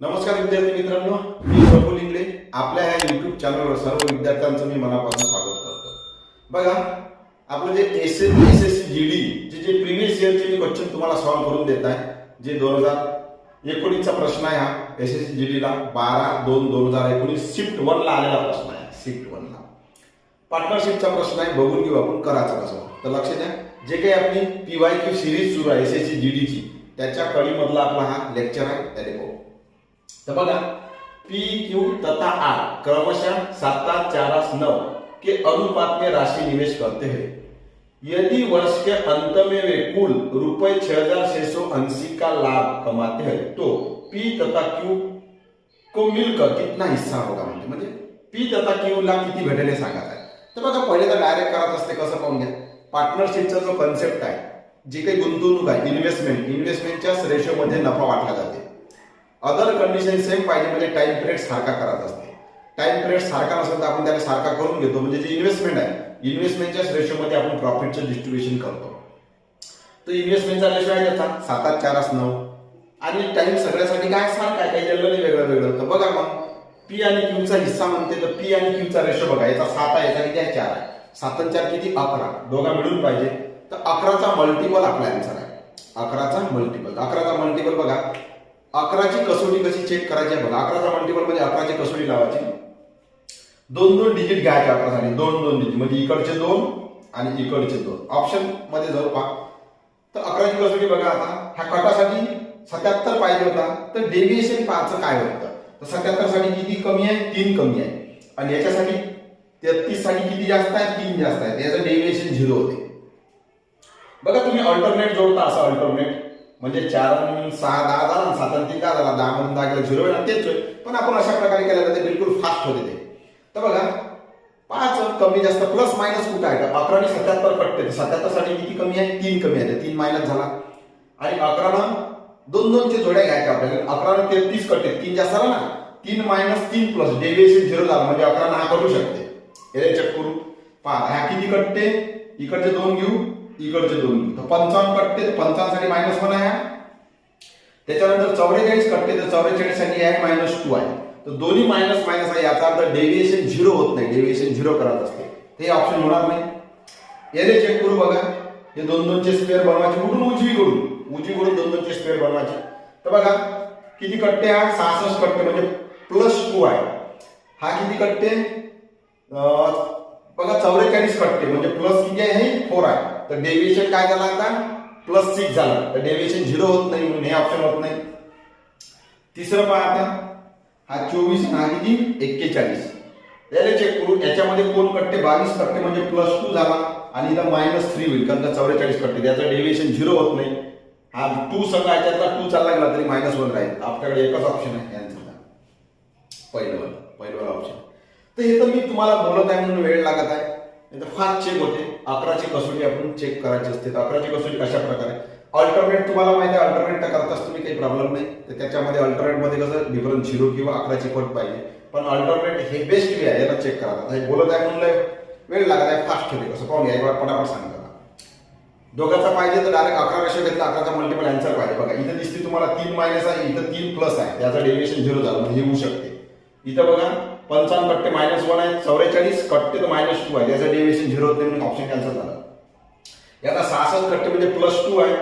नमस्कार विद्यार्थी मित्रांनो मी प्रफुल इंगळे. आपल्या ह्या युट्यूब चॅनलवर सर्व विद्यार्थ्यांचं मी मनापासून स्वागत करतो. बघा आपलं जे S S S S C G D J J previous इयरचे मी क्वेश्चन तुम्हाला सॉल्व्ह करून देत आहे जे दोन हजार एकोणीसचा प्रश्न आहे हा एस एस सी जी डीला बारा दोन दोन हजार एकोणीस शिफ्ट वनला आलेला प्रश्न आहे शिफ्ट वनला पार्टनरशिपचा प्रश्न आहे बघून घेऊ आपण करायचं कसं. तर लक्ष द्या जे काही आपली पी वाय क्यू सिरीज सुरू आहे एस एस सी जी डीची त्याच्या कडीमधला आपला हा लेक्चर आहे त्याने बघू. तो बघा पी क्यू तथा आर क्रमशः सात आठ चार आठ नौ के अनुपात में राशि निवेश करते हैं यदि वर्ष के अंत में वे कुल रुपए छह हज़ार छह सौ अस्सी का लाभ कमाते हैं तो पी तथा क्यू को मिलकर कितना हिस्सा होगा म्हणजे म्हणजे पी तथा क्यू ला किती भेटेल हे सांगत आहे तर बघा पहिले तर डायरेक्ट करत असते कसं पाहून घ्या पार्टनरशिपचा जो कन्सेप्ट आहे जी काही गुंतवणूक आहे इन्व्हेस्टमेंट इन्व्हेस्टमेंटच्याच रेशोमध्ये नफा वाटला जाते अदर कंडिशन सेम पाहिजे म्हणजे टाइम पिरियड सारखा करत असते. टाइम पिरियड सारखा नसेल तर आपण त्याला सारखा करून घेतो. म्हणजे जे इन्व्हेस्टमेंट आहे इन्व्हेस्टमेंटच्याच रेशोमध्ये आपण प्रॉफिटचं डिस्ट्रीब्युशन करतो. तर इन्व्हेस्टमेंटचा रेशो आहे त्याचा. सात आठ चार नऊ. आणि टाइम सगळ्यासाठी काय? सारखा आहे. काही ज्याला नाही वेगळं वेगळं. तर बघा मग पी आणि क्यूचा हिस्सा म्हणते तर पी आणि क्यूचा रेशो बघा. याचा सात आहे याचा किती आहे? चार आहे. सात आणि चार किती? अकरा. दोघा मिळून पाहिजे. तर अकराचा मल्टिपल आपला आन्सर आहे. अकराचा मल्टिपल अकराचा मल्टिपल बघा. अकराची कसोटी कशी चेक करायची आहे बघा. अकराचा मल्टिपल म्हणजे अकराची कसोटी लावायची. दोन दोन डिजिट घ्यायचे अकरासाठी दोन दोन डिजिट म्हणजे इकडचे दोन आणि इकडचे दोन. ऑप्शनमध्ये जाऊ पहा. तर अकराची कसोटी बघा आता. ह्या कटासाठी सत्याहत्तर पाहिजे होता. तर डेव्हिएशन पाहायचं काय होतं? तर सत्याहत्तरसाठी किती कमी आहे? तीन कमी आहे. आणि याच्यासाठी तेहतीससाठी किती जास्त आहे? तीन जास्त आहे. याचं डेव्हिएशन झिरो होते. बघा तुम्ही अल्टरनेट जोडता असं अल्टरनेट म्हणजे चार सहा दहा झाला सात आणि तीन दहा झाला दहा म्हणून दहा केलं झिरो होईल तेच होईल पण आपण अशा प्रकारे केलं तर ते बिलकुल फास्ट होते ते. तर बघा पाच कमी जास्त प्लस मायनस कुठं आहे? का अकरा आणि सत्याहत्तर कटते सत्याहत्तरसाठी किती कमी आहे? तीन कमी आहे. तीन मायनस झाला. आणि अकरानं दोन दोनचे जोड्या घ्यायच्या आपल्याला अकरानं तेहतीस कटते तीन जास्त झाला ना? तीन मायनस तीन प्लस डेव्हिएशन झिरो झाला. म्हणजे अकरानं हा कटू शकते. हे चेक करू. पहा ह्या किती कटते? इकडचे दोन घेऊ. इकडचे दोन. तर पंचावन्न कटते पंचावन्नसाठी मायनस वन आहे. त्याच्यानंतर चौवेचाळीस कटते तर चौवेचाळीससाठी आहे मायनस टू आहे. तर दोन्ही मायनस मायनस आहे. याचा अर्थ डेव्हिएशन झिरो होत नाही. डेव्हिएशन झिरो करत असते. ते ऑप्शन होणार नाही. याने चेक करू बघा. हे दोन दोनचे स्क्वेअर बनवायचे. कुठून उजवीकडून उजवीकडून दोन दोनचे स्क्वेअर बनवायचे. तर बघा किती कट्टे हा सहासष्ट कट्टे म्हणजे प्लस टू आहे. हा किती कट्टे? बघा चौवेचाळीस कट्टे म्हणजे प्लस किती आहे? हे फोर आहे. तर डेव्हिएशन काय झालं आता प्लस सिक्स झालं. तर डेव्हिएशन झिरो होत नाही म्हणून हे ऑप्शन होत नाही. तिसरं पहा आता. हा चोवीस आणि हा किती एक्केचाळीस. याला चेक करू. याच्यामध्ये कोण कट्टे? बावीस कट्टे म्हणजे प्लस टू झाला. आणि इथं मायनस थ्री होईल. कारण का चौवेचाळीस कट्टे. त्याचं डेव्हिएशन झिरो होत नाही. हा टू सगळा याच्यातला टू चालला गेला तरी मायनस वन राहील. आपल्याकडे एकच ऑप्शन आहे. यांचा. पहिलं वाला. पहिलं वाला ऑप्शन तर हे तर मी तुम्हाला बोलत आहे म्हणून वेळ लागत आहे. नाही फास्ट चेक होते. अकराची कसोटी आपण चेक करायची असते. तर अकराची कसोटी कशा प्रकारे? अल्टरनेट तुम्हाला माहिती आहे अल्टरनेट तर करताच तुम्ही काही प्रॉब्लेम नाही. तर त्याच्यामध्ये अल्टरनेटमध्ये कसं डिफरन्स झिरो किंवा अकराची पट पाहिजे. पण अल्टरनेट हे बेस्ट वे आहे याला चेक करा आता हे बोलत आहे म्हणलं वेळ लागत आहे फास्ट होते कसं पाहून घ्या एक पटापट सांगा. दोघांचा पाहिजे तर डायरेक्ट अकरा रेषा घेतला अकराचा मल्टिपल आन्सर पाहिजे. बघा इथं दिसते तुम्हाला तीन मायनस आहे इथं तीन प्लस आहे. त्याचं डेव्हिएशन झिरो झालं म्हणजे हे होऊ शकते. इथं बघा पंचावन्न कट्टे मायनस वन आहे. चौवेचाळीस कट्टे तर मायनस टू आहे. याचा डेव्हिएशन झिरो होते म्हणून ऑप्शन कॅन्सल झालं. याचा सहासष्ट कट्टे म्हणजे प्लस टू आहे.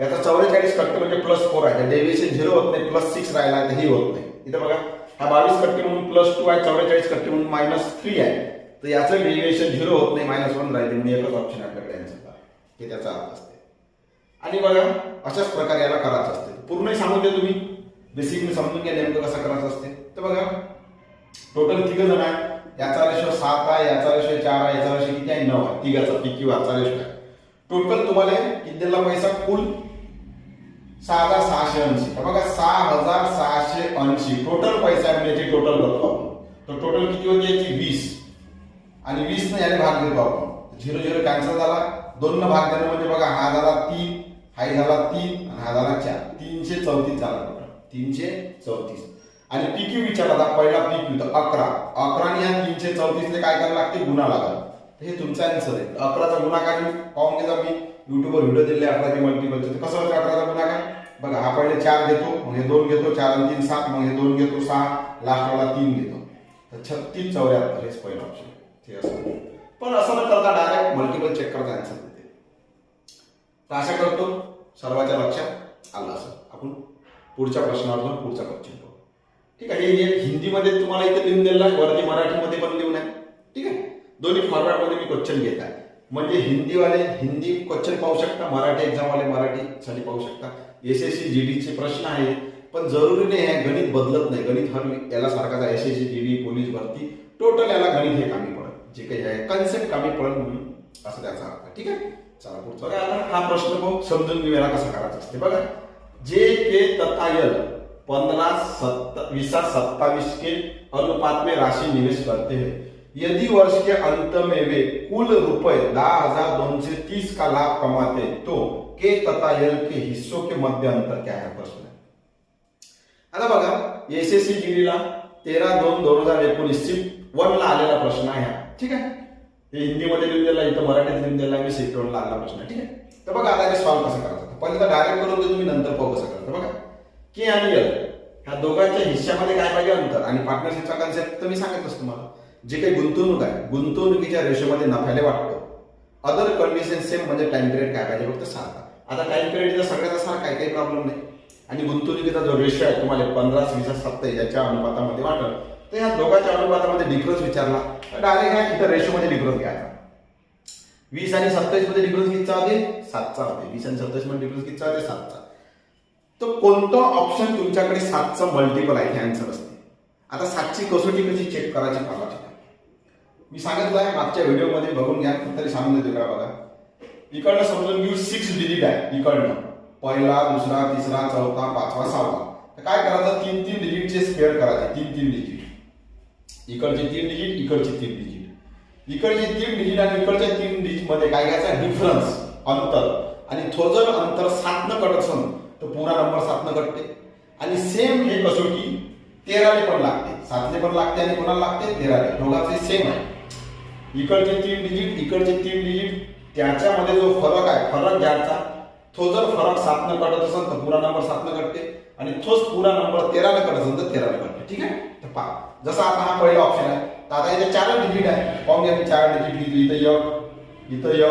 याचा चौवेचाळीस कट्टे म्हणजे प्लस फोर आहे. डेव्हिएशन झिरो होत नाही प्लस सिक्स राहिला तर ही होत नाही. इथं बघा हा बावीस कट्टे म्हणून प्लस टू आहे चौवेचाळीस कट्टे म्हणून मायनस थ्री आहे. तर याचं डेव्हिएशन झिरो होत नाही मायनस वन राहते म्हणून एकच ऑप्शन आपल्याकडे आन्सर हे त्याचा अर्थ असते. आणि बघा अशाच प्रकारे याला करायचं असते. पूर्ण सांगून द्या तुम्ही. बेसिकली समजून घ्या नेमकं कसं करायचं असते. तर बघा टोटल तिघ जण आहे याचा रेशो सात आहे याचा रेशो चार आहे याचा रेशो किती आहे? नऊ आहे. तिघाचा पी क्यू आरचा रेशो आहे. टोटल तुम्हाला किती दिला पैसा कुल सहा हजार सहाशे ऐंशी. तर बघा सहा हजार सहाशे ऐंशी. टोटल पैसा आहे म्हणजे याची टोटल करतो आपण तर टोटल किती होती याची? वीस. आणि वीस न याने भाग देतो आपण. झिरो झिरो कॅन्सल झाला. दोन न भाग देणं म्हणजे बघा हा झाला तीन हा झाला तीन आणि हा झाला चार. तीनशे चौतीस झाला टोटल तीनशे चौतीस. आणि पी क्यू विचारला पहिला पी क्यू तर अकरा. अकरा आणि ह्या तीनशे चौतीसले काय करायला लागते? गुन्हा लागला हे तुमचा आन्सर आहे. अकराचा गुन्हा काय पाहून घेता मी युट्यूबवर व्हिडिओ दिले अकराचे मल्टिपलचे तर कसं होतं अकराचा गुन्हा काय? बघा हा पहिले चार घेतो मग हे दोन घेतो चार आणि तीन सात. मग हे दोन घेतो सहा. लास्टवाला तीन घेतो. तर छत्तीस चौऱ्याहत्तर हेच पहिलं ऑप्शन ते असं पण असं न करता डायरेक्ट मल्टिपल चेक करता आन्सर देते तर आशा करतो. सर्वांच्या लक्षात आलं असं. आपण पुढच्या प्रश्नावर पुढचा क्वेश्चन ठीक आहे हे एक हिंदीमध्ये तुम्हाला इथे लिहून दिलेलं आहे वरती मराठीमध्ये पण लिहून आहे. ठीक आहे? दोन्ही फॉर्मॅटमध्ये मी क्वेश्चन घेत आहे. म्हणजे हिंदीवाले हिंदी क्वेश्चन पाहू शकता मराठी एक्झामवाले मराठीसाठी पाहू शकता. एस एस सी जी डीचे प्रश्न आहेत. पण जरुरी नाही आहे गणित बदलत नाही. गणित हर याला सारखाच आहे S S C G D police भरती टोटल याला गणित हे कामी पडत. जे काही आहे कन्सेप्ट कामी पडत म्हणून असं त्याचा अर्थ आहे. ठीक आहे? चला पुढचा आता हा प्रश्न पाहू समजून घेऊया कसा करायचा असते. बघा जे के तथा यल पंद्रह सत्ता विसा सत्तावीस के अनुपात में राशि निवेश करते हैं। यदि वर्ष के अंत में वे कुल रुपए दस हजार दोन सौ तीस का लाभ कमाते तो के तथा एल के हिस्सों के मध्य अंतर क्या है प्रश्न? है आता बघा एस एस सी जीडीला तेरा दोन दोन हजार एकोणीस ची वन ला आलेला प्रश्न आहे हा ठीक आहे? हे हिंदीमध्ये लिहून दिला इथं मराठीत लिहून दिला मी सेट ला आलेला प्रश्न ठीक आहे? तर बघा आता सॉल्व्ह कसं करायचं? पहिले तर डायरेक्ट करून तुम्ही नंतर पाहू कसं करायचं बघा. के आणि यल ह्या दोघांच्या हिश्श्यामध्ये काय पाहिजे अंतर? आणि पार्टनरशिपचा कन्सेप्ट तर मी सांगितलंच तुम्हाला. जे काही गुंतवणूक आहे गुंतवणुकीच्या रेशोमध्ये नफ्याने वाटतो. अदर कंडिशन सेम म्हणजे टाइम पिरियड काय पाहिजे? फक्त सारखा. आता टाइम पिरियड सगळ्याचा सारखा काही काही प्रॉब्लेम नाही. आणि गुंतवणुकीचा जो रेशो आहे तुम्हाला पंधरा वीस सत्तर याच्या अनुपातामध्ये वाटत तर ह्या दोघांच्या अनुपातामध्ये डिफरन्स विचारला तर डायरेक्ट ह्या इथं रेशोमध्ये डिफरन्स घ्यायचा. वीस आणि सत्तावीसमध्ये डिफरन्स किती होते? सातचा होते. वीस आणि सत्तावीसमध्ये डिफरन्स कितीचा होते? सातचा. तर कोणतं ऑप्शन तुमच्याकडे सातचं मल्टिपल आहे हे आन्सर असते. आता सातची कसोटी कशी चेक करायची कामाची? मी सांगितलं आहे मागच्या व्हिडिओमध्ये बघून घ्या तरी सांगून देतो का बघा? इकडनं समजून घेऊ सिक्स डिजिट आहे इकडनं. पहिला दुसरा तिसरा चौथा पाचवा सहावा. तर काय करायचं? तीन तीन डिजिटचे स्क्वेअर करायचे तीन तीन डिजिट इकडचे तीन डिजिट इकडचे तीन डिजिट इकडचे तीन डिजिट आणि इकडच्या तीन डिजिटमध्ये काय घ्यायचा? डिफरन्स अंतर. आणि तो जर अंतर सात न कटत तर पुरा नंबर सातनं घटते. कटते आणि सेम हे कसोटी तेराने पण लागते. सातने पण लागते आणि कोणाला लागते? तेराने. दोघांचे सेम आहे. इकडचे तीन डिजिट इकडचे तीन डिजिट त्याच्यामध्ये जो फरक आहे फरक घ्यायचा तो जर फरक सातनं कटत असेल तर पुरा नंबर सातनं कटते आणि तोच पुरा नंबर तेरा कटत असेल तर तेरा कटते ठीक आहे? तर पहा. जसं आता हा पहिला ऑप्शन आहे. तर आता इथे चार डिजिट आहे. पाहून घ्या चार डिजिट लिहितो. इथं य इथं य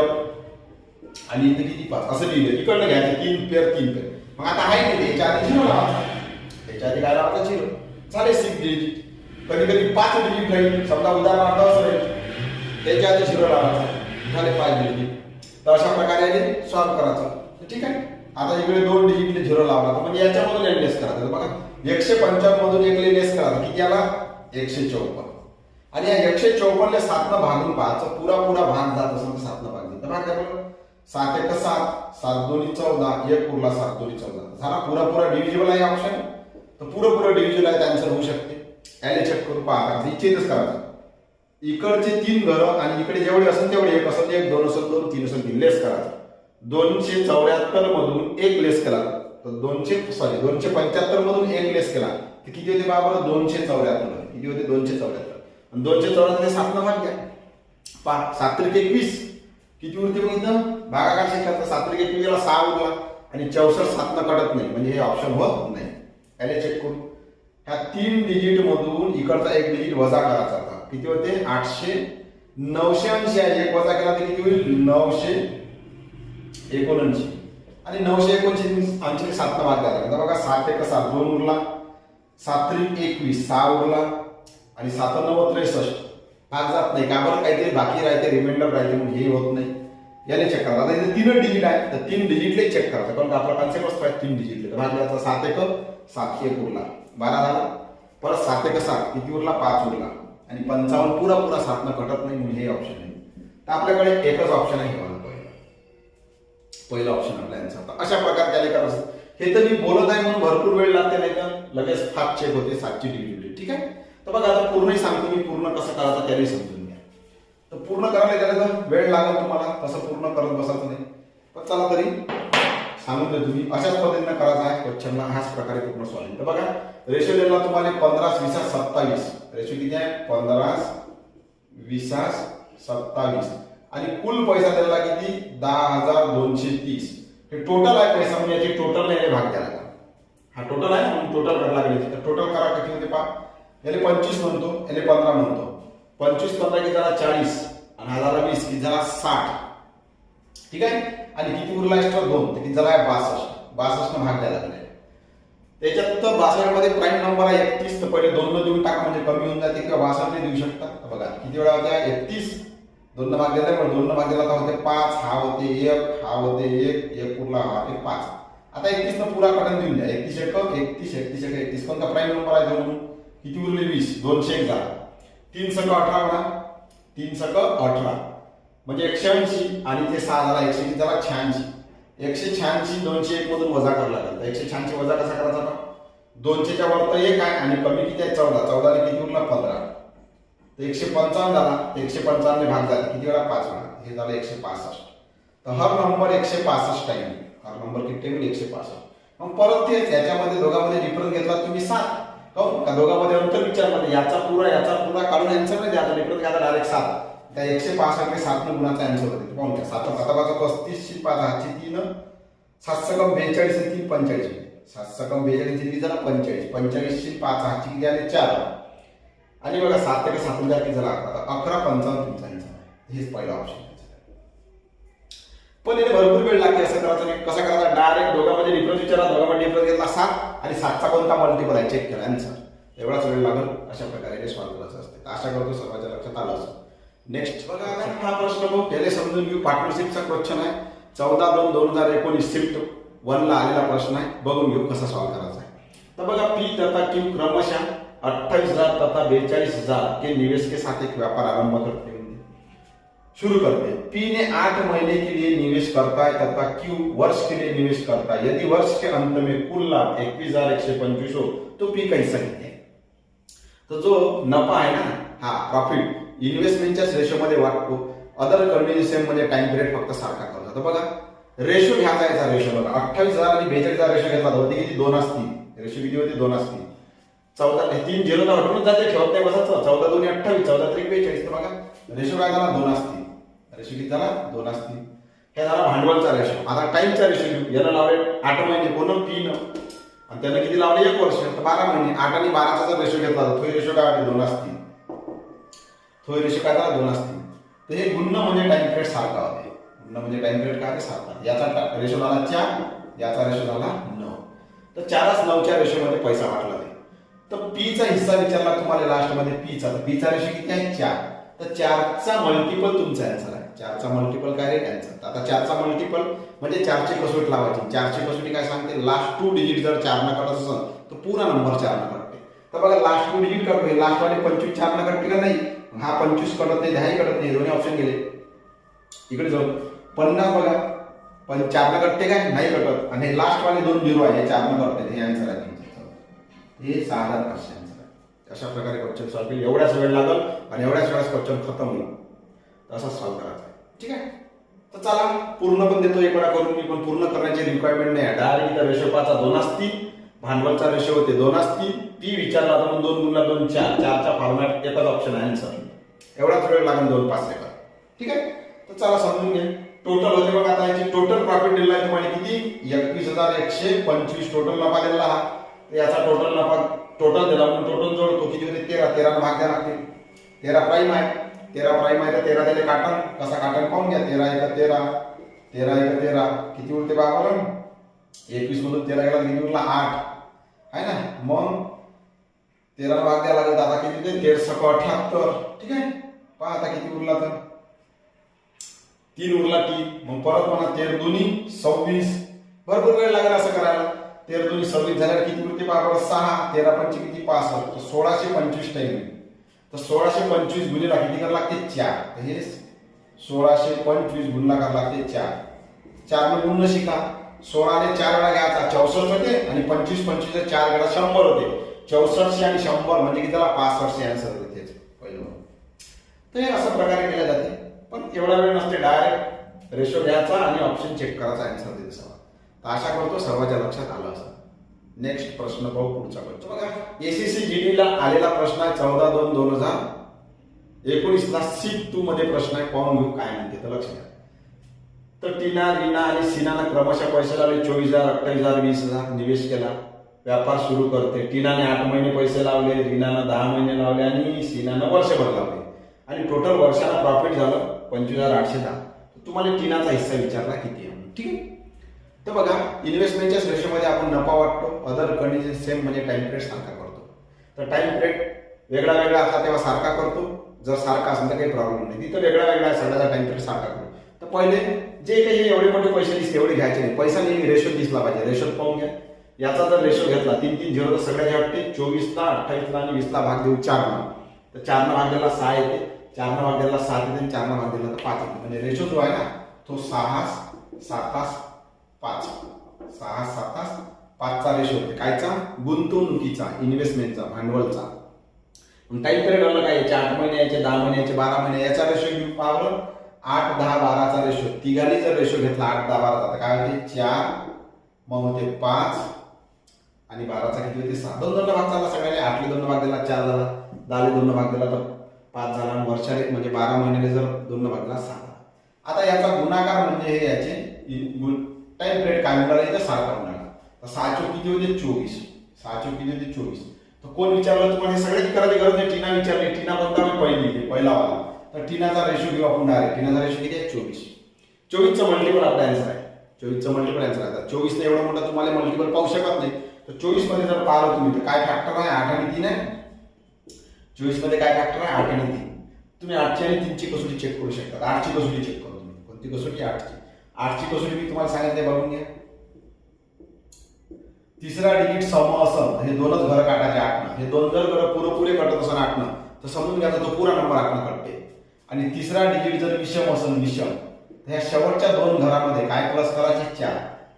आणि इथे किती पाच? असं लिहिलं इकडनं घ्यायचं. तीन पेअर तीन पेअर मग आता आहे की याच्या आधी झिरो लावायचा याच्या आधी काय लावायचं झिरो चालेल सिक्स डिजिट कधी कधी पाच डिजिट राहील. समजा उदाहरणार्थ असं राहील. त्याच्या आधी झिरो लावायचा. झाले पाच डिजिट तर अशा प्रकारे याने सॉल्व्ह करायचं. ठीक आहे. आता इकडे दोन डिजिटले झिरो लावला. म्हणजे याच्यामधून एक लेस करायचं. बघा एकशे पंचावन्न मधून एक लेस करायचं. किती आला? एकशे चौपन्न. आणि या एकशे चौपन्नला सातनं भागून पाहायचं. पुरा पुरा भाग जात असेल तर सातनं भाग भाग काय सात एक सात सात दोन्ही चौदा एक उरला सात दोन्ही चौदा. झाला पुरा पुरा डिव्हिजिबल आहे ऑप्शन तर पुरं पुरं डिव्हिजिबल आहे त्यानुसार होऊ शकते. याने चेक करून पहा. चेंजच करायचं इकडचे तीन घरं आणि इकडे जेवढे असेल तेवढे एक असेल एक दोन असेल दोन तीन असेल तीन. लेस करायचं दोनशे चौऱ्याहत्तर मधून एक लेस केला. तर दोनशे सॉरी दोनशे पंच्याहत्तर मधून एक लेस केला. तर किती होते बाबा? दोनशे चौऱ्याहत्तर किती होते? दोनशे चौऱ्याहत्तर. आणि दोनशे चौऱ्याहत्तर सात भाग घ्या. पा सात त्रिक एकवीस. किती उरते मग इथं भागाकार शेतात सात घेतली गेला सहा उरला. आणि चौसष्ट सातनं कटत नाही. म्हणजे हे ऑप्शन होत नाही. याला चेक करू. ह्या तीन डिजिट मधून इकडचा एक डिजिट वजा करायचा होता. किती होते? आठशे नऊशे ऐंशी आहे. एक वजा केला तर किती होईल? नऊशे एकोणऐंशी. आणि नऊशे एकोणशे ऐंशी सातनं भाग द्यायला बघा सात एक सात दोन उरला. सात त्रिक एकवीस सहा उरला. आणि सातान्नव त्रेसष्ट. हा जात नाही. का बरं काहीतरी बाकी राहते रिमाइंडर राहते म्हणून हे होत नाही. याने चेक करतात आता इथे तीन डिजिट आहे. तर तीन डिजिटले चेक करतात कारण आपला कन्सेप्ट असतो तीन डिजिटले तर सात एक सात एक उरला. बारा झाला. परत सात एक सात. किती उरला? पाच उरला. आणि पंचावन्न पुरा पुरा सातनं कटत नाही म्हणून हे ऑप्शन आहे. तर आपल्याकडे एकच ऑप्शन आहे हे मला पहिलं. ऑप्शन आपला यांचं आता अशा प्रकारे त्याला असतात हे तर मी बोलत आहे म्हणून भरपूर वेळ लागते नाही का? लगेच फास्ट चेक होते सातची डिलिव्हरी ठीक आहे? तर बघा आता पूर्णही सांगतो मी पूर्ण कसं करायचं त्यालाही समजून घ्या. तर पूर्ण करायला त्याला वेळ लागला तुम्हाला कसं पूर्ण करत बसायचं नाही. पण चला तरी सांगून द्या तुम्ही अशाच पद्धतीने करायचं आहे क्वेश्चनला ह्याच प्रकारे पूर्ण सॉल्व तर बघा रेशो दिला तुम्हाला पंधरा विसास सत्तावीस. रेशो किती आहे? पंधरा विसास सत्तावीस. आणि कुल पैसा दिला किती? दहा हजार दोनशे तीस. हे टोटल आहे पैसा म्हणजे याची टोटल नाही भाग द्यायला हा टोटल आहे म्हणून टोटल करायला लागले. तर टोटल करा किती होते पहा. याले पंचवीस म्हणतो याले पंधरा म्हणतो. पंचवीस पंधरा की झाला चाळीस आणि हजारा वीस की झाला साठ. ठीक आहे? आणि किती उरला एक्स्ट्रा दोन. तर किती झाला आहे बासष्ट. बासष्ट भाग द्यायला लागले त्याच्यात तर बासष्टमध्ये प्राईम नंबर आहे एकतीस. तर पहिले दोन न देऊन टाका म्हणजे कमी होऊन जाते किंवा बासष्ट देऊ शकता. तर बघा किती वेळा होत्या? एकतीस. दोन न भाग दिला पण दोन न भाग दिला तर होते पाच. हा होते एक हा होते एक एक पुरला हा होते पाच. आता एकतीस न पुरा कटन देऊन द्या. एकतीस एक एकतीस एकतीस एक एकतीस. कोणता प्राईम नंबर आहे दोन किती उरले? वीस. दोनशे एक झाला. तीन सक अठरा म्हणा. तीन सक अठरा. म्हणजे एकशे ऐंशी आणि ते सहा झाला. एकशे किती झाला? शहाऐंशी. एकशे शहाऐंशी दोनशे एक मधून वजा करायला लागेल. एकशे शहाऐंशी वजा कसा करायचा का दोनशेच्या वर तर एक आहे आणि कमी किती आहे? चौदा. चौदाने किती उरला? पंधरा. तर एकशे पंचावन्न झाला. एकशे पंचावन्न भाग झाला. किती वेळा? पाच वेळा. हे झालं एकशे पासष्ट. तर हर नंबर एकशे पासष्ट टाइम हर नंबर किती टाइम एकशे पासष्ट. मग परत तेच याच्यामध्ये दोघांमध्ये डिफरन्स घेतला. तुम्ही सात. हो, काऊन का दोघांमध्ये अंतर विचारमध्ये याचा पुरा याचा पुरा काढून आन्सर नाही द्यायचा. इकडे घ्यायचा डायरेक्ट सात. त्या एकशे पाच आणि सात न गुणाचा आन्सर होते. पाहून घ्या. सात सात पाच पस्तीसशे पाच हातची तीन. सात सकम बेचाळीस आणि तीन पंचेचाळीस. सात सकम बेचाळीस किती झाला पंचेचाळीस. पंचेचाळीसशे पाच हाची किती आले? चार. आणि बघा सात ते सात हजार किती झाला? अकरा अकरा पंचावन्न तुमचा आन्सर हेच पहिला ऑप्शन पण याने भरपूर वेळ लागते असं करायचं नाही. कसं करायचं? डायरेक्ट दोघांमध्ये डिफरन्स विचारा दोघांमध्ये डिफरन्स घेतला. सात. आणि सातचा कोणता मल्टिपल आहे? चेक केला. आन्सर एवढाच वेळ लागेल अशा प्रकारे हे सॉल्व्ह करायचं असते. आशा करतो सर्वांच्या लक्षात आलं असं नेक्स्ट बघा हा प्रश्न बघू. पहिले समजून घेऊ. पार्टनरशिपचा क्वेश्चन आहे. चौदा दोन दोन हजार एकोणीस शिफ्ट वनला आलेला प्रश्न आहे. बघून घेऊ कसा सॉल्व्ह करायचा आहे. तर बघा पी तथा क्यू क्रमशः अट्ठाईस हजार तथा बेचाळीस हजार के निवेश के साथ एक व्यापार आरंभ करते. शुरू करते. हैं पी ने आठ महीने के लिए निवेश करता है तथा क्यू वर्ष के लिए निवेश करता है. यदि वर्ष के अंत में कुल लाभ इक्कीस हजार एक सौ पंचवीस हो तो पी कैसा सकते हैं. जो नफा आहे ना हा प्रॉफिट इन्व्हेस्टमेंटच्याच रेशोमध्ये वाटतो. अदर कंडिशनमध्ये टाइम पिरियड फक्त सारखा करतो. तर बघा रेशो घ्यायचा याचा रेशो बघा. अठ्ठावीस हजार आणि बेचाळीस हजार रेशो घेतला होती किती? दोन असतील. रेशो किती होती? दोन असतील. चौदा तीन झिरो तर हटून जाते ठेवत नाही बसायचं. चौदा दोन अठ्ठावीस चौदा तरी बेचाळीस तर बघा रेशो काय झाला? दोन असतील. रेशो किती झाला दोन असतील. हे झाला भांडवलचा रेशो आता टाइमचा रेशो घेऊ. याला लावले आठ महिने कोण तीन. आणि त्यानं किती लावले? एक वर्ष. तर बारा महिने. आठ आणि बाराचा जर रेशो घेतला तर तो रेशो काय वाटते दोन असतील. तो रेशो काय झाला? दोन असतील. तर हे गुन्ह म्हणजे टाइम पिरियड सारखा होते गुन्ह म्हणजे टाइम पिरियड काय सारखा याचा रेशो झाला चार. याचा रेशो झाला नऊ. तर चारच नऊच्या रेशोमध्ये पैसा वाटला ते तर पीचा हिस्सा विचारला तुम्हाला लास्टमध्ये पीचा तर पीचा रेशो किती आहे? चार. तर चारचा मल्टिपल तुमचा आन्सर आहे. चारचा मल्टिपल काय रे आन्सर आता चारचा मल्टिपल म्हणजे चारची कसोटी लावायची. चारची कसोटी काय सांगते? लास्ट टू डिजिट जर चारनं कटत असेल तर पूर्ण नंबर चारनं कटते तर बघा लास्ट टू डिजिट कटते लास्ट वाले पंचवीस चारनं न कटते का नाही? हा पंचवीस कटत नाही दहाही कटत नाही. दोन्ही ऑप्शन गेले. इकडे जाऊन. पन्नास बघा. पण चारनं कटते काय? नाही कटत आणि लास्टवाले लास्ट वाले दोन झिरो आहे. चारनं कटते हे आन्सर आहे हे सहा हजार पाचशे आन्सर आहे. अशा प्रकारे क्वेश्चन सॉल्व केले. एवढ्याच वेळ लागल आणि एवढ्याच वेळेस क्वेश्चन खतम होईल. असा सॉल्व्ह करायचा ठीक आहे? तर चला पूर्ण पण देतो एक वेळा करून मी पण पूर्ण करण्याची रिक्वायरमेंट नाही. डायरेक्ट इथं रेशो पाचा दोन असतील भांडवलचा रेशो होते दोन असतील ती विचारला तर मग दोन गुणला दोन चार चारचा फॉर्मॅट एकच ऑप्शन आहे आन्सर एवढाच वेळ लागेल दोन पाच सेकंद. ठीक आहे? तर चला समजून घ्या. टोटल होते बघा आता याची टोटल प्रॉफिट दिला आहे तुम्हाला किती? एकवीस हजार एकशे पंचवीस टोटल नफा दिला हा. याचा टोटल नफा टोटल दिला म्हणून टोटल जोडतो किती होते? तेरा तेरा भाग द्या लागते तेरा प्राईम आहे. तेरा प्राईम आहे तर तेरा त्याला काटन. कसा काटन पाहून घ्या. तेरा एक तेरा तेरा एक तेरा. किती उरते बाबा एकवीस मधून तेरा गेला किती उरला? आठ. आहे ना? मग तेरा भाग द्यावा लागेल. आता किती ते तेर अठ्याहत्तर. ठीक आहे? पहा आता किती उरला तर. तीन उरला तीन मग परत म्हणा तेर दोन्ही सव्वीस. भरपूर वेळ लागेल असं करायला. तेर दोन्ही सव्वीस झाल्यावर किती उरते बाबा सहा. तेरा पंच किती? पासष्ट. सोळाशे पंचवीस टाईम. तर सोळाशे पंचवीस गुन्हेला किती करावं लागते चार. तर हे सोळाशे पंचवीस गुन्हा करावं लागते चार. चार न गुण शिका. सोळाने चार वेळा घ्यायचा चौसष्ट होते आणि पंचवीस पंचवीस चार वेळा शंभर होते. चौसष्टशे आणि शंभर म्हणजे की त्याला पासष्टशे आन्सर होते त्याचे पहिलं तर हे असं प्रकारे केल्या जाते. पण एवढा वेळ नसते डायरेक्ट रेशो घ्यायचा आणि ऑप्शन चेक करायचा आन्सर देत तर आशा करतो सर्वांच्या लक्षात आलं असं नेक्स्ट प्रश्न पाहू पुढचा प्रश्न बघा एसीसी जीडीला आलेला प्रश्न आहे चौदा दोन दोन हजार एकोणीस ला सी टू मध्ये प्रश्न आहे पाहून घेऊ काय म्हणते तर लक्ष द्या. तर टीना रीना आणि सीनानं क्रमशः पैसे लावले चोवीस हजार अठ्ठावीस हजार वीस हजार निवेश केला. व्यापार सुरू करते. टीनाने आठ महिने पैसे लावले रीनानं दहा महिने लावले आणि सीनानं वर्षभर लावले. आणि टोटल वर्षाला प्रॉफिट झालं पंचवीस हजार आठशे दहा. तुम्हाला टीनाचा हिस्सा विचारला किती आहे? ठीक आहे? तर बघा इन्व्हेस्टमेंटच्या रेशोमध्ये आपण नफा वाटतो अदर कंडिशन सेम म्हणजे टाइम पिरियड सारखा करतो. तर टाइम पिरियड वेगळा वेगळा असला तेव्हा सारखा करतो जर सारखा असेल तर काही प्रॉब्लेम नाही. तिथं वेगळा वेगळा आहे सगळ्याचा टाइम पिरियड सारखा करतो. तर पहिले जे काही एवढे मोठे पैसे दिसते एवढे घ्यायचे नाही. पैसा नेहमी रेशो दिसला पाहिजे. रेशो पाहून घ्या. याचा जर रेशो घेतला तीन तीन झिरो तर सगळ्याचे वाटते चोवीसला अठ्ठावीसला आणि वीसला भाग देऊ चारला. तर चारनं भाग दिला सहा येते. चारनं भाग दिला सात येते आणि चारनं भाग दिला तर पाच येते. म्हणजे रेशो जो आहे ना तो सहा सातास पाच सहा सातास पाचचा रेशो होते कायचा? गुंतवणुकीचा इन्व्हेस्टमेंटचा भांडवलचा. टाईम पिरियड आलं काय? याचे आठ महिने याचे दहा महिने याचे बारा महिने याचा रेशो घेऊन पावलं आठ दहा बाराचा रेशो तिघांनी जर रेशो घेतला आठ दहा बाराचा. तर काय होते? चार मग होते पाच आणि बाराचा किती होते? सात दोन दोन भाग झाला. सगळ्यांनी आठले दोन भाग दिला चार झाला. दहाले दोन भाग दिला तर पाच झाला. आणि वर्षाने म्हणजे बारा महिन्याने जर दोन भाग दिला सहा. आता याचा गुणाकार म्हणजे हे याचे टाइम पिरियड काय मिळाला इथं सारखा मिळाला तर सहा चौक किती होते चोवीस. सहा चौक किती होते चोवीस. तर कोण विचारलं तुम्हाला? हे करायची गरज नाही टीना विचारली. टीना कोणता मी पहिली पहिला वाला. तर टीनाचा रेशो घेऊ आपण डायरेक्ट टीनाचा रेशो किती आहे? चोवीस. चोवीसचं मल्टिपल आपला आन्सर आहे. चोवीसचं मल्टिपल आन्सर आहे. चोवीसने एवढा मोठा तुम्हाला मल्टिपल पाहू शकत नाही. तर चोवीसमध्ये जर पाहिलं तुम्ही तर काय फॅक्टर आहे? आठ आणि तीन आहे. चोवीसमध्ये काय फॅक्टर आहे? आठ आणि तीन. तुम्ही आठची आणि तीनची कसोटी चेक करू शकता. आठची कसोटी चेक करू तुम्ही. कोणती कसोटी? आठची. आठची कसोटी मी तुम्हाला सांगितले बघून घ्या. तिसरा डिजिट सम असं हे दोनच घर काटायचे आठनं. हे दोन जर घर पुरेपुरे कटत असं आठनं तर समजून घ्यायचा तो पुरा नंबर आठनं कटते आणि तिसरा डिजिट जर विषम असेल विषम तर ह्या शेवटच्या दोन घरामध्ये काय प्लस करायचे? चार.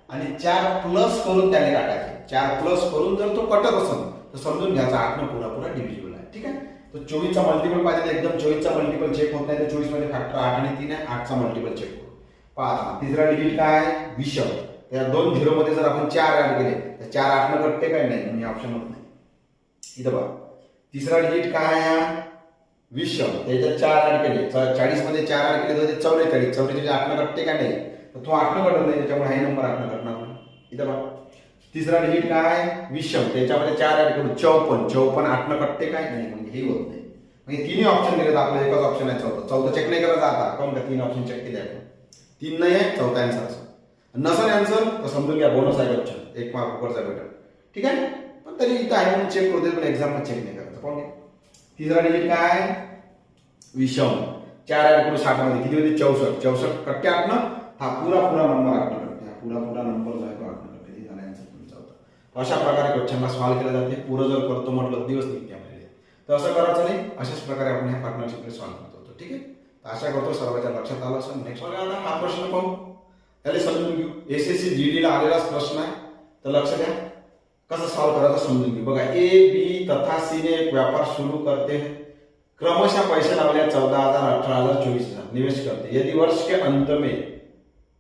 आणि चार प्लस करून त्याने काटायचे चार प्लस करून जर तो कटत असेल तर समजून घ्यायचा आठनं पुरा पुरा डिव्हिजिबल आहे. ठीक आहे? तर चोवीसचा मल्टिपल पाहिजे तर एकदम चोवीसचा मल्टिपल चेक होत नाही तर चोवीसमध्ये फॅक्टर आठ आणि तीन आहे आठचा मल्टिपल चेक होतो पाच. तिसरा डिजिट काय? आहे विषम त्या दोन झिरो मध्ये जर आपण चार ऍड केले तर चार आठनं कटते काय नाही. म्हणजे ऑप्शन होत नाही. इथं बघा. तिसरा डिजिट काय? आहे विषम त्याच्यात चार ऍड केले. चाळीसमध्ये चार ऍड केले तर ते चौवेचाळीस. चौवेचाळीस आठनं कटते काय नाही. तर तो आठनं कटत नाही त्याच्यामुळे हा नंबर आठनं कटणार नाही. इथं बघा. तिसरा डिजिट काय? आहे विषम त्याच्यामध्ये चार ऍड करू चौपन्न चौपन्न आठनं कटते काय नाही. म्हणजे हे होत नाही. म्हणजे तिन्ही ऑप्शन दिले आपलं एकच ऑप्शन आहे चौथा. चौथा चेक नाही करायचा आता. काऊन का तीन ऑप्शन चेक केले आपण? तीन नाही आहे चौथा आन्सर असं नसेल आन्सर तर समजून घ्या बोनस आहे ऑप्शन एक मार्क उपरचा भेटेल ठीक आहे? पण तरी इथं आहे म्हणून चेक करू दे पण एक्झाम चेक नाही करायचं. पाहून घ्या. तिसरा डिजिट काय? विषम. चार ऍड करू साठमध्ये. किती होते? चौसष्ट. चौसष्ट कट्टे आठनं हा पुरा पुरा नंबर आठ हा पुरा पुरा नंबर जो आहे तो आठनं कट्टे झाला आन्सर तुमचा होता? अशा प्रकारे क्वेश्चनला सॉल्व्ह केला जाते. पुरं जर करतो म्हटलं दिवस निघते आपल्याला. तर असं करायचं नाही. अशाच प्रकारे आपण ह्या पार्टनरशिपला सॉल्व्ह करतो. ठीक आहे? आशा करतो सर्वांच्या लक्षात आलं असं नेक्स्ट आता हा प्रश्न पाहू. त्याला समजून घेऊ. एस एस सी जी डीला आलेलाच प्रश्न आहे. तर लक्ष द्या. कसं सॉल्व्ह करायचं समजून घेऊ. बघा ए बी तथा सी ने एक व्यापार सुरू करते. क्रमशः पैसे लावल्या चौदा हजार अठरा हजार चोवीस हजार. निवेश करते. यदि वर्ष के अंत में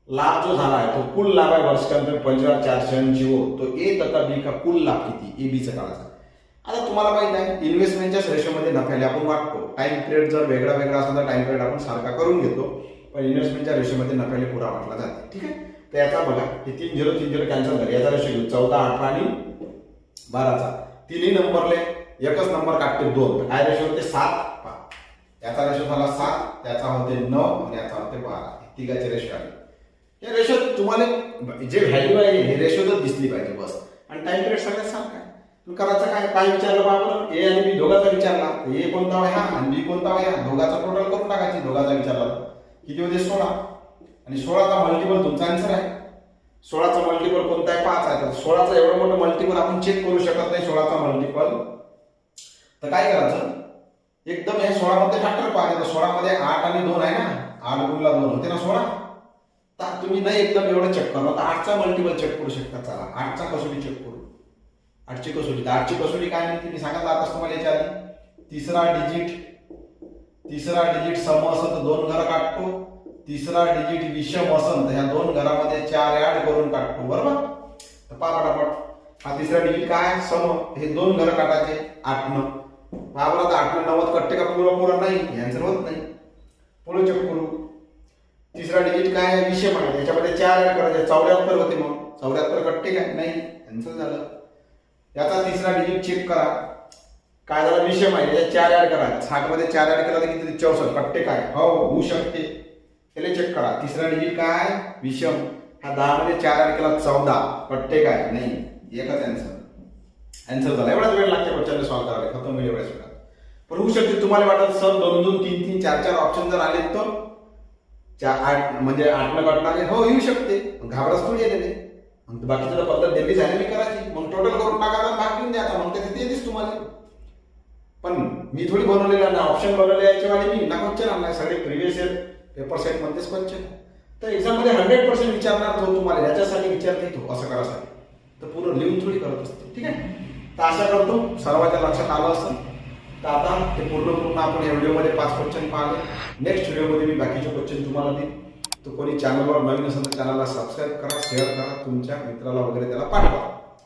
लाभ जो झाला आहे तो कुल लाभ आहे वर्ष के अंत में पंच हजार चारशे ऐंशी हो तो ए तथा बी का कुल लाभ किती? ए बीचा काढायचा आता तुम्हाला माहीत आहे इन्व्हेस्टमेंटच्या रेशोमध्ये नफ्याला आपण वाटतो. टाइम पिरियड जर वेगळा वेगळा असेल तर टाइम पिरियड आपण सारखा करून घेतो. पण इन्व्हेस्टमेंटच्या रेशोमध्ये नफ्याला पुरा वाटला जाते ठीक आहे? तर याचा बघा हे तीन झिरो तीन झिरो कॅन्सल झाले. याचा रेशो घेऊ. चौदा अठरा आणि बाराचा. तिन्ही नंबरले एकच नंबर काढते दोन. काय रेशो होते? सात. पाच याचा रेशो झाला सात त्याचा होते नऊ आणि याचा होते बारा. तिघाचे रेशो आले हे रेशो तुम्हाला जे व्हॅल्यू आहे हे रेशो जर दिसली पाहिजे बस. आणि टाइम पिरियड सगळ्यात सारखा तुकाराचा करायचं काय काय विचारलं बाबा ए आणि बी दोघाचा विचारला. ए कोणता आहे हा आणि बी कोणता आहे हा दोघाचा टोटल करून टाकायची. दोघाचा विचारला. किती होते? सोळा. आणि सोळाचा मल्टिपल तुमचा आन्सर आहे. सोळाचा मल्टिपल कोणता आहे? पाच आहे. तर सोळाचा एवढं मोठं मल्टिपल आपण चेक करू शकत नाही सोळाचा मल्टिपल तर काय करायचं? एकदम हे सोळामध्ये फॅक्टर पाहिजे तर सोळामध्ये आठ आणि दोन आहे ना? आठ गुणला दोन होते ना सोळा? तर तुम्ही नाही एकदम एवढं चेक करणार तर आठचा मल्टिपल चेक करू शकता. चला. आठचा कसोटी चेक करू? आठची कसोटी. तर आठची कसोटी काय म्हणते? मी सांगा आताच तुम्हाला याच्या आधी. तिसरा डिजिट तिसरा डिजिट सम असं तर दोन घर काढतो तिसरा डिजिट विषम असेल तर ह्या दोन घरामध्ये चार ऍड करून काढतो बरोबर? तर पहा पटापट. हा तिसरा डिजिट काय? सम. हे दोन घर काढायचे आठनं. पहा बरं आता आठनं नव्वद कट्टे का पुरा पुरा नाही? यांचं होत नाही. पुढे चेक करू. तिसरा डिजिट काय? विषय म्हणा याच्यामध्ये चार ऍड करायचे. चौऱ्याहत्तर होते मग. चौऱ्याहत्तर कट्टे काय? नाही. यांचं झालं. याचा तिसरा डिजिट चेक करा. काय झालं विषम आहे याच्यात चार ऍड करा. साठमध्ये चार ऍड केला तर किती चौसष्ट. पट्टे काय? हो होऊ शकते. त्याला चेक करा. तिसरा डिजिट काय? विषम. हा दहा मध्ये चार ऍड केला चौदा. पट्टे काय? नाही. एकच अँसर अँसर झाला. एवढाच वेळ लागते क्वेश्चन सॉल्व्ह करायला. खतम होईल एवढ्याच वेळात. पण होऊ शकते. तुम्हाला वाटत सर दोन दोन तीन तीन चार चार ऑप्शन जर आले तर? चार आठ म्हणजे आठ न कटणारे हो येऊ शकते. मग घाबरच थोडी येते ते मग बाकीचं तर पद्धत दिल्ली मी करायची. मग टोटल करून टाकायचा भाग घेऊन द्यायचा मग ते तिथे येतेच तुम्हाला. पण मी थोडी बनवलेला ना ऑप्शन बनवले याच्यावाले मी. ना क्वेश्चन आणला सगळे प्रिव्हियस इयर पेपर सेट मध्येच क्वेश्चन तर एक्झाममध्ये हंड्रेड पर्सेंट विचारणार तो तुम्हाला. याच्यासाठी विचारते तो असं करासाठी तर पूर्ण लिहून थोडी करत असतो. ठीक आहे? तर आशा करतो सर्वांच्या लक्षात आलं असतं तर आता ते पूर्ण पूर्ण आपण या व्हिडिओमध्ये पाच क्वेश्चन पाहिले. नेक्स्ट व्हिडिओमध्ये मी बाकीचे क्वेश्चन तुम्हाला देईन. तो कोणी चॅनलवर नवीन असेल तर चॅनलला सबस्क्राईब करा शेअर करा तुमच्या मित्राला वगैरे त्याला पाठवा.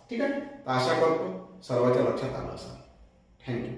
ठीक आहे? तर आशा करतो सर्वांच्या लक्षात आलं असं थँक्यू